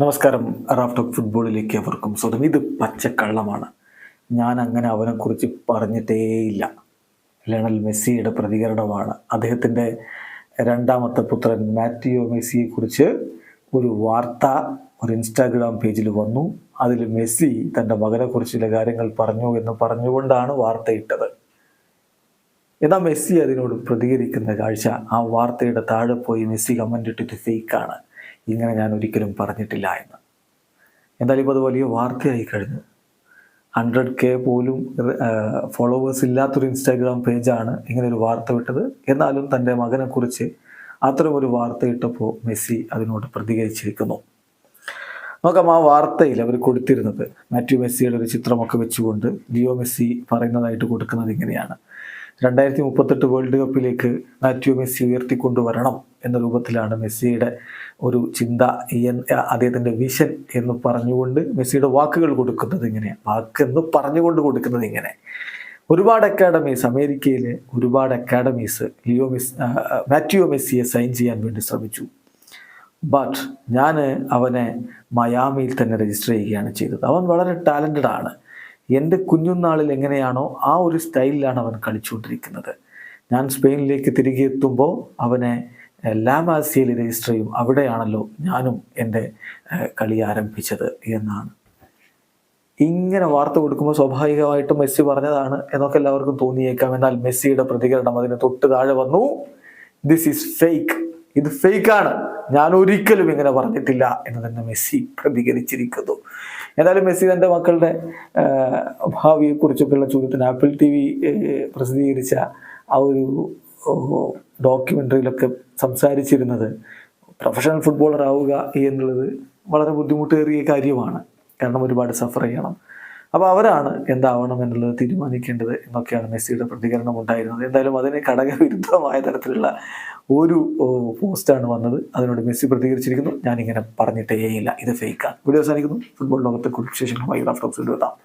നമസ്കാരം. Raf talk ഫുട്ബോളിലേക്ക് അവർക്കും സ്വന്തം ഇത് പച്ചക്കള്ളമാണ്. ഞാൻ അങ്ങനെ അവനെക്കുറിച്ച് പറഞ്ഞിട്ടേയില്ല. ലയണൽ മെസ്സിയുടെ പ്രതികരണമാണ്. അദ്ദേഹത്തിന്റെ രണ്ടാമത്തെ പുത്രൻ മാറ്റിയോ മെസ്സിയെക്കുറിച്ച് ഒരു വാർത്ത ഒരു ഇൻസ്റ്റാഗ്രാം പേജിൽ വന്നു. അതിൽ മെസ്സി തന്റെ മകനെക്കുറിച്ച് ചില കാര്യങ്ങൾ പറഞ്ഞു എന്ന് പറഞ്ഞുകൊണ്ടാണ് വാർത്തയിട്ടത്. എന്നാൽ മെസ്സി അതിനോട് പ്രതികരിക്കുന്ന കാഴ്ച ആ വാർത്തയുടെ താഴെ പോയി മെസ്സി കമന്റ് ഇട്ടിട്ട് ഫേക്കാണ് ഇങ്ങനെ ഞാൻ ഒരിക്കലും പറഞ്ഞിട്ടില്ല എന്ന്. എന്തായാലും ഇപ്പോൾ അത് വലിയ വാർത്തയായി കഴിഞ്ഞു. ഹൺഡ്രഡ് കെ പോലും ഫോളോവേഴ്സ് ഇല്ലാത്തൊരു ഇൻസ്റ്റാഗ്രാം പേജാണ് ഇങ്ങനെ ഒരു വാർത്ത വിട്ടത്. എന്നാലും തന്റെ മകനെക്കുറിച്ച് ഒരു വാർത്ത ഇട്ടപ്പോൾ മെസ്സി അതിനോട് പ്രതികരിച്ചിരിക്കുന്നു. നോക്കാം ആ വാർത്തയിൽ അവർ കൊടുത്തിരുന്നത്. മാത്യു മെസ്സിയുടെ ഒരു ചിത്രമൊക്കെ വെച്ചുകൊണ്ട് ലിയോ മെസ്സി പറയുന്നതായിട്ട് കൊടുക്കുന്നത് ഇങ്ങനെയാണ്. രണ്ടായിരത്തി മുപ്പത്തെട്ട് വേൾഡ് കപ്പിലേക്ക് മാത്യു മെസ്സി ഉയർത്തിക്കൊണ്ടുവരണം എന്ന രൂപത്തിലാണ് മെസ്സിയുടെ ഒരു ചിന്ത അദ്ദേഹത്തിന്റെ വിഷൻ എന്ന് പറഞ്ഞുകൊണ്ട് മെസ്സിയുടെ വാക്കുകൾ കൊടുക്കുന്നത് ഇങ്ങനെ വാക്കെന്ന് പറഞ്ഞുകൊണ്ട് കൊടുക്കുന്നത് ഇങ്ങനെ. ഒരുപാട് അക്കാഡമീസ് അമേരിക്കയിലെ ഒരുപാട് അക്കാഡമീസ് ലിയോ മെസ് ആ, മെസ്സിയെ സൈൻ ചെയ്യാൻ വേണ്ടി ശ്രമിച്ചു. ബട്ട് ഞാൻ അവനെ മയാമിയിൽ തന്നെ രജിസ്റ്റർ ചെയ്യുകയാണ് ചെയ്തത്. അവൻ വളരെ ടാലന്റഡ് ആണ്. എന്റെ കുഞ്ഞുനാളിൽ എങ്ങനെയാണോ ആ ഒരു സ്റ്റൈലിലാണ് അവൻ കളിച്ചുകൊണ്ടിരിക്കുന്നത്. ഞാൻ സ്പെയിനിലേക്ക് തിരികെ എത്തുമ്പോൾ അവനെ ലാമാസിയയിൽ രജിസ്റ്റർ ചെയ്യും. അവിടെയാണല്ലോ ഞാനും എന്റെ കളി ആരംഭിച്ചത് എന്നാണ്. ഇങ്ങനെ വാർത്ത കൊടുക്കുമ്പോൾ സ്വാഭാവികമായിട്ടും മെസ്സി പറഞ്ഞതാണ് എന്നൊക്കെ എല്ലാവർക്കും തോന്നിയേക്കാം. എന്നാൽ മെസ്സിയുടെ പ്രതികരണം അതിന് തൊട്ട് താഴെ വന്നു. ദിസ് ഈസ് ഫേക്ക് ഇത് ഫേക്കാണ് ഞാൻ ഒരിക്കലും ഇങ്ങനെ പറഞ്ഞിട്ടില്ല എന്ന് തന്നെ മെസ്സി പ്രതികരിച്ചിരിക്കുന്നു. എന്തായാലും മെസ്സി തന്റെ മക്കളുടെ ഭാവിയെ ഭാവിയെക്കുറിച്ചൊക്കെയുള്ള ചോദ്യത്തിന് ആപ്പിൾ ടി വി പ്രസിദ്ധീകരിച്ച ആ ഒരു ഡോക്യുമെന്ററിയിലൊക്കെ സംസാരിച്ചിരുന്നത് പ്രൊഫഷണൽ ഫുട്ബോളർ ആവുക എന്നുള്ളത് വളരെ ബുദ്ധിമുട്ടേറിയ കാര്യമാണ്. കാരണം ഒരുപാട് സഫർ ചെയ്യണം. അപ്പോൾ അവരാണ് എന്താവണം എന്നുള്ളത് തീരുമാനിക്കേണ്ടത് എന്നൊക്കെയാണ് മെസ്സിയുടെ പ്രതികരണം ഉണ്ടായിരുന്നത്. എന്തായാലും അതിന് ഘടകവിരുദ്ധമായ തരത്തിലുള്ള ഒരു പോസ്റ്റാണ് വന്നത്. അതിനോട് മെസ്സി പ്രതികരിച്ചിരിക്കുന്നു. ഞാനിങ്ങനെ പറഞ്ഞിട്ടേയില്ല. ഇത് ഫേക്കാണ് വീഡിയോ അവസാനിക്കുന്നു. ഫുട്ബോൾ ലോകത്തെ കുറിച്ച് വിശേഷങ്ങളുമായി റാഫ്റ്റോക്സ് എത്താം.